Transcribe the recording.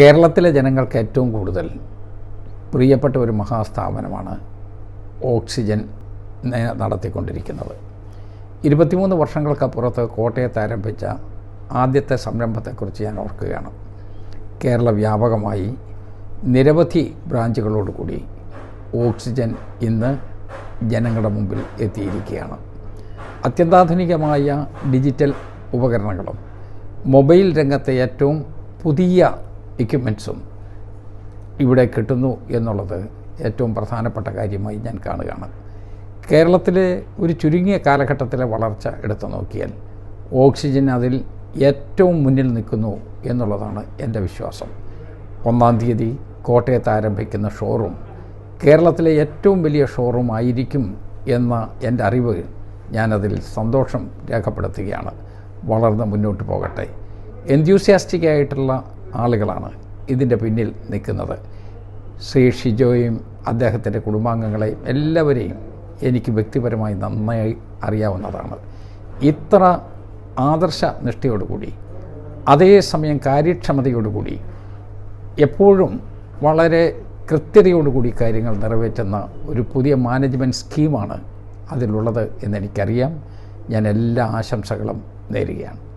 കേരളത്തിലെ ജനങ്ങൾക്ക് ഏറ്റവും കൂടുതൽ പ്രിയപ്പെട്ട ഒരു മഹാസ്ഥാപനമാണ് ഓക്സിജൻ നടത്തിക്കൊണ്ടിരിക്കുന്നത്. ഇരുപത്തിമൂന്ന് വർഷങ്ങൾക്കപ്പുറത്ത് കോട്ടയത്ത് ആരംഭിച്ച ആദ്യത്തെ സംരംഭത്തെക്കുറിച്ച് ഞാൻ ഓർക്കുകയാണ്. കേരള വ്യാപകമായി നിരവധി ബ്രാഞ്ചുകളോടുകൂടി ഓക്സിജൻ ഇന്ന് ജനങ്ങളുടെ മുമ്പിൽ എത്തിയിരിക്കുകയാണ്. അത്യന്താധുനികമായ ഡിജിറ്റൽ ഉപകരണങ്ങളും മൊബൈൽ രംഗത്തെ ഏറ്റവും പുതിയ എക്യുപ്മെൻസും ഇവിടെ കിട്ടുന്നു എന്നുള്ളത് ഏറ്റവും പ്രധാനപ്പെട്ട കാര്യമായി ഞാൻ കാണുകയാണ്. കേരളത്തിലെ ഒരു ചുരുങ്ങിയ കാലഘട്ടത്തിലെ വളർച്ച എടുത്തു നോക്കിയാൽ ഓക്സിജൻ അതിൽ ഏറ്റവും മുന്നിൽ നിൽക്കുന്നു എന്നുള്ളതാണ് എന്റെ വിശ്വാസം. ഒന്നാം തീയതി കോട്ടയത്ത് ആരംഭിക്കുന്ന ഷോറൂം കേരളത്തിലെ ഏറ്റവും വലിയ ഷോറൂം ആയിരിക്കും എന്ന എന്റെ അറിവ് ഞാനതിൽ സന്തോഷം രേഖപ്പെടുത്തുകയാണ്. വളർന്ന് മുന്നോട്ട് പോകട്ടെ. എൻത്യൂസിയാസ്റ്റിക് ആയിട്ടുള്ള ആളുകളാണ് ഇതിന്റെ പിന്നിൽ നിൽക്കുന്നത്. ശ്രീ ഷിജോയും അദ്ദേഹത്തിന്റെ കുടുംബാംഗങ്ങളെയും എല്ലാവരെയും എനിക്ക് വ്യക്തിപരമായി നന്നായി അറിയാവുന്നതാണ്. ഇത്ര ആദർശ നിഷ്ഠയോടുകൂടി അതേസമയം കാര്യക്ഷമതയോടുകൂടി എപ്പോഴും വളരെ കൃത്യതയോടുകൂടി കാര്യങ്ങൾ നിറവേറ്റുന്ന ഒരു പുതിയ മാനേജ്മെന്റ് സ്കീമാണ് അതിലുള്ളത് എന്നെനിക്കറിയാം. ഞാൻ എല്ലാ ആശംസകളും നേരുകയാണ്.